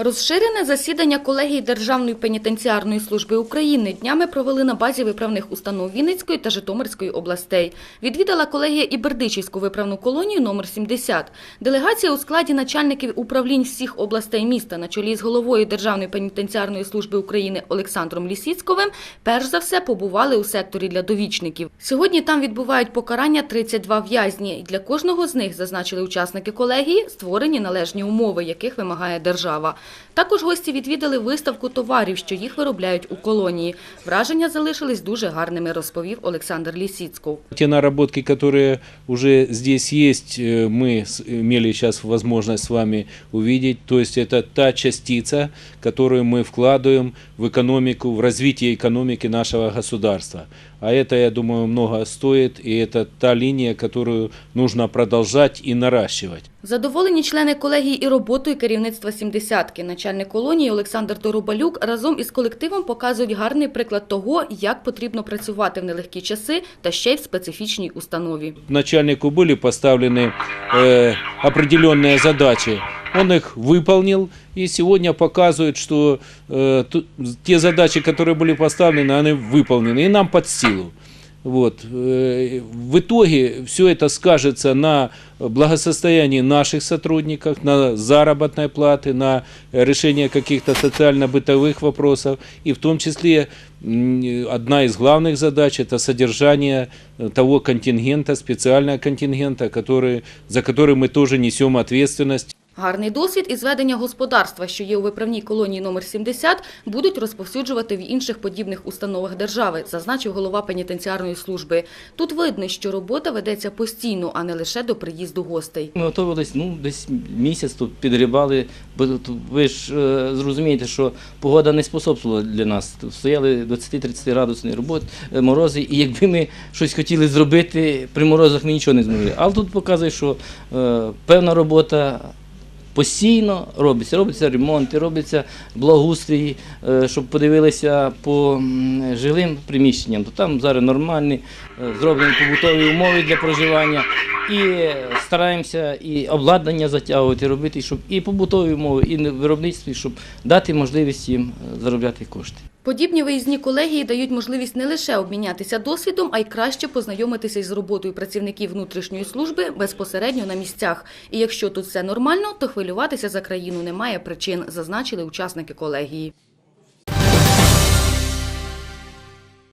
Розширене засідання колегії Державної пенітенціарної служби України днями провели на базі виправних установ Вінницької та Житомирської областей. Відвідала колегія і Бердичівську виправну колонію номер 70. Делегація у складі начальників управлінь всіх областей міста на чолі з головою Державної пенітенціарної служби України Олександром Лісіцьковим перш за все побували у секторі для довічників. Сьогодні там відбувають покарання 32 в'язні. І Для кожного з них, зазначили учасники колегії, створені належні умови, яких вимагає держава. Також гості відвідали виставку товарів, що їх виробляють у колонії. Враження залишились дуже гарними, розповів Олександр Лісіцьков. Те наработки, которые уже здесь есть, э, мы с- имели сейчас возможность с вами увидеть. То есть это та частица, которую мы вкладываем в экономику, в развитие экономики нашего государства. А это, я думаю, много стоит, и это та линия, которую нужно продолжать и наращивать. Задоволені члени колегії і роботою керівництва «сімдесятки». Начальник колонії Олександр Торобалюк разом із колективом показують гарний приклад того, як потрібно працювати в нелегкі часи та ще й в специфічній установі. начальнику были поставлены э, определенные задачи. Он их выполнил и сегодня показывает, что э, ту- те задачи, которые были поставлены, они выполнены и нам под силу. Вот. э, В итоге все это скажется на благосостоянии наших сотрудников, на заработной платы, на решение каких-то социально-бытовых вопросов. И в том числе м, одна из главных задач – это содержание э, того контингента, специального контингента, который, за который мы тоже несем ответственность. Гарний досвід із ведення господарства, що є у виправній колонії номер 70, будуть розповсюджувати в інших подібних установах держави, зазначив голова пенітенціарної служби. Тут видно, що робота ведеться постійно, а не лише до приїзду гостей. Ми готувалися ну, десь місяць тут підгрібали, бо тут ви ж е, зрозумієте, що погода не способствувала для нас. Тут стояли 20-30 градусні робот, е, морози, і якби ми щось хотіли зробити, при морозах ми нічого не змогли. Але тут показує, що е, певна робота. Постійно робиться, робиться ремонти, робиться благоустрій, е, щоб подивилися по жилим приміщенням, то там зараз нормальні, е, зроблені побутові умови для проживання. І стараємося і обладнання затягувати, робити, щоб і побутові умови, і виробництві, щоб дати можливість їм е, заробляти кошти. Подібні виїзні колегії дають можливість не лише обмінятися досвідом, а й краще познайомитися із роботою працівників внутрішньої служби безпосередньо на місцях. І якщо тут все нормально, то хвилюватися за країну немає причин, зазначили учасники колегії.